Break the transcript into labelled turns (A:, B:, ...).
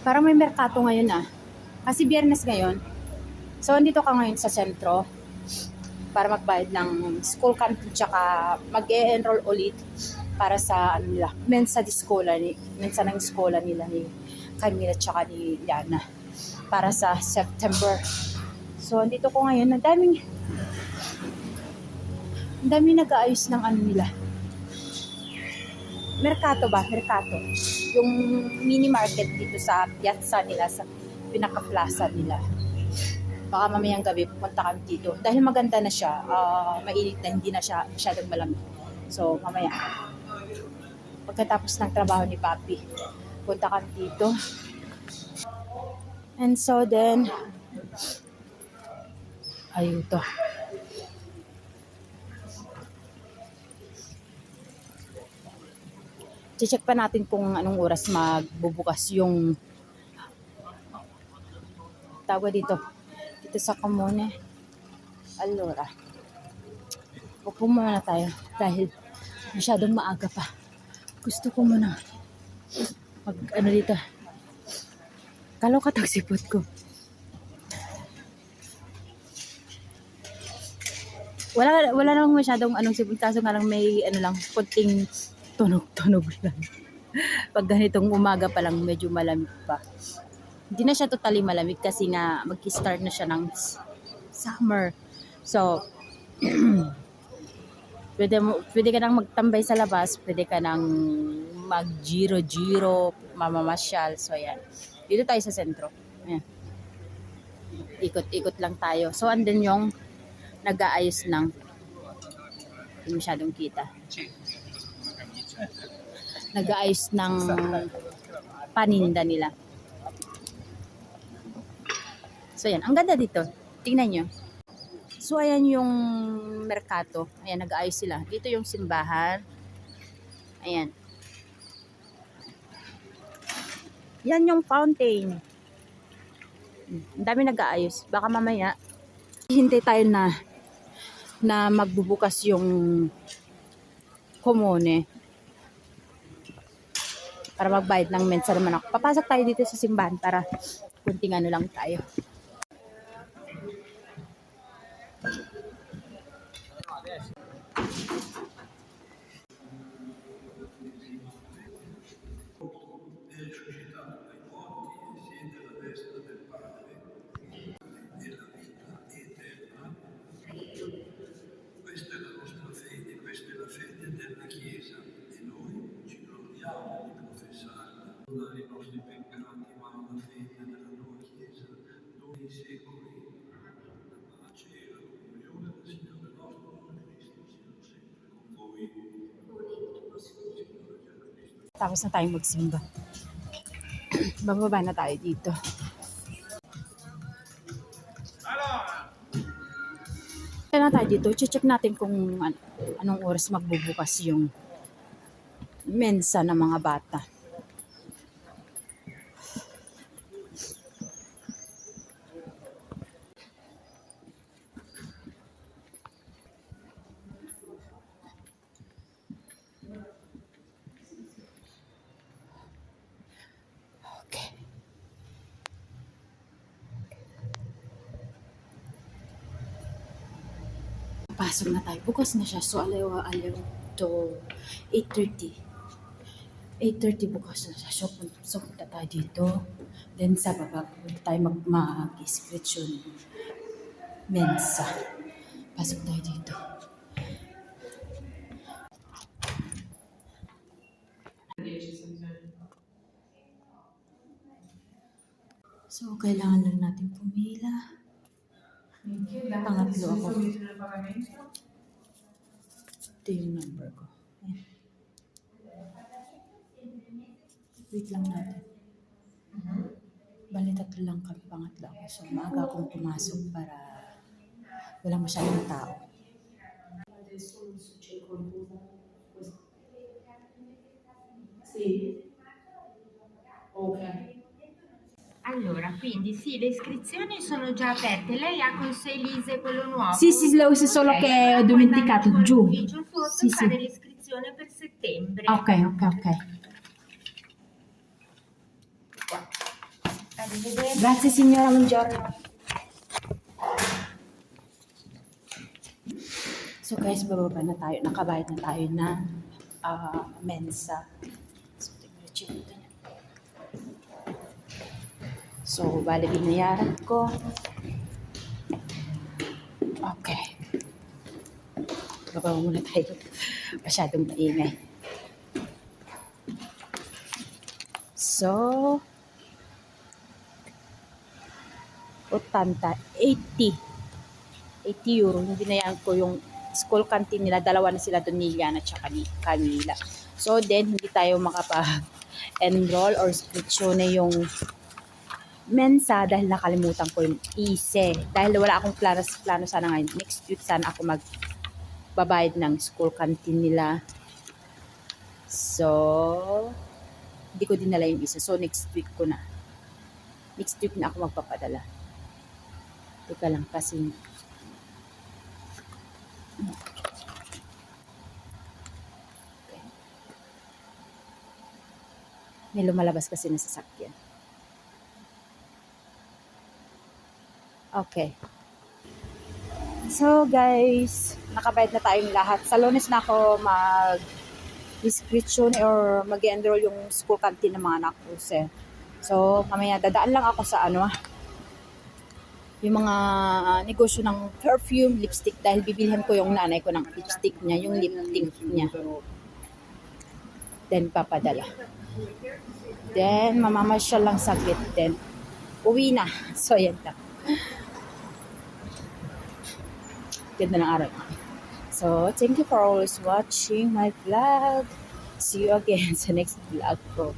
A: Parang may merkato ngayon ah. Kasi biyernes ngayon. So, andito ka ngayon sa sentro para magbayad ng school canteen tsaka mag-e-enroll ulit para sa ano nila, mensa di skola ni mensa ng skola nila ni Camila tsaka ni Liana para sa September. So, andito ko ngayon, ang daming ang daming nag-aayos ng ano nila. Merkato ba? Merkato. Yung mini market dito sa piazza nila, sa pinaka-plaza nila. Baka mamayang gabi pupunta kami dito. Dahil maganda na siya, ah, mainit na, hindi na siya masyadong malamig. So, mamaya. Pagkatapos ng trabaho ni Papi, punta kami dito. And so then, ayun to. Check pa natin kung anong oras magbubukas yung tawag dito dito sa Camone Allora upo muna tayo dahil masyadong maaga pa. Gusto ko muna mag ano dito kalokat ang sipot ko. Wala wala namang masyadong anong sipot nga lang may ano lang kunting tunog-tunog lang. Pag ganitong umaga pa lang, medyo malamig pa. Hindi na siya totally malamig kasi nga mag-start na siya ng summer. So, pwede, mo, pwede ka nang magtambay sa labas, pwede ka nang mag-giro-giro, mamamasyal. So, ayan. Dito tayo sa sentro. Ayan. Ikot-ikot lang tayo. So, andun yung nag-aayos ng hindi masyadong kita nag-aayos ng paninda nila. So, yan. Ang ganda dito. Tingnan nyo. So, ayan yung merkato. Ayan, nag-aayos sila. Dito yung simbahan. Ayan. Yan yung fountain. Ang dami nag-aayos. Baka mamaya, hintay tayo na na magbubukas yung komone para magbayad ng mensa naman ako. Papasok tayo dito sa simbahan para kunting ano lang tayo.
B: Secoli la pace e la comunione del Signore nostro Gesù Cristo siano sempre con voi.
A: Tapos na tayong magsimba. Bababa na tayo dito. Kaya na tayo dito. Check natin kung an- anong oras magbubukas yung mensa ng mga bata. Pasok na tayo. Bukas na siya. So, alaw, alaw to 8.30. 8.30 bukas na siya. So, pun- so punta tayo dito. Then sa baba, punta tayo mag- mag-inscription. Mensa. Pasok tayo dito. So, kailangan lang natin pumila. Pangatlo ako. Ito yung number ko. Ayan. Wait lang natin. Bali tatlo lang kami, pangatlo ako. So, maaga akong pumasok para walang masyadong tao.
C: Adesso
D: Allora, quindi sì, le iscrizioni sono già aperte. Lei ha con sé Elise quello nuovo?
A: Sì, sì, lo uso solo
D: Ok,
A: che ho dimenticato giù.
D: all'ufficio sotto
A: Sì,
D: e
A: sì.
D: fare l'iscrizione per settembre.
A: Ok, ok, ok. Grazie signora, buongiorno. So guys, bababa na tayo. Nakabayad na tayo ng ah, mensa. So, bali binayaran ko. Okay. Bababa muna tayo. Masyadong maingay. So, Otanta, 80. 80 euro. Yung binayan ko yung school canteen nila. Dalawa na sila doon, Nilian at saka ni Camila. So then, hindi tayo makapa-enroll or inscription yung mensa dahil nakalimutan ko yung ise. Dahil wala akong plano, plano sana ngayon. Next week sana ako magbabayad ng school canteen nila. So, hindi ko dinala yung isa. So, next week ko na. Next week na ako magpapadala. Teka lang kasi may lumalabas kasi na sasakyan. Okay. So guys, nakabayad na tayong lahat. Sa lunes na ako mag description or mag enroll yung school canteen ng mga anak ko. sir. So, mamaya dadaan lang ako sa ano ah, yung mga negosyo ng perfume, lipstick dahil bibilhan ko yung nanay ko ng lipstick niya, yung lip tint niya. Then papadala. Then mamamasyal lang saglit then uwi na. So yan lang. Ganda ng araw. So, thank you for always watching my vlog. See you again sa next vlog ko.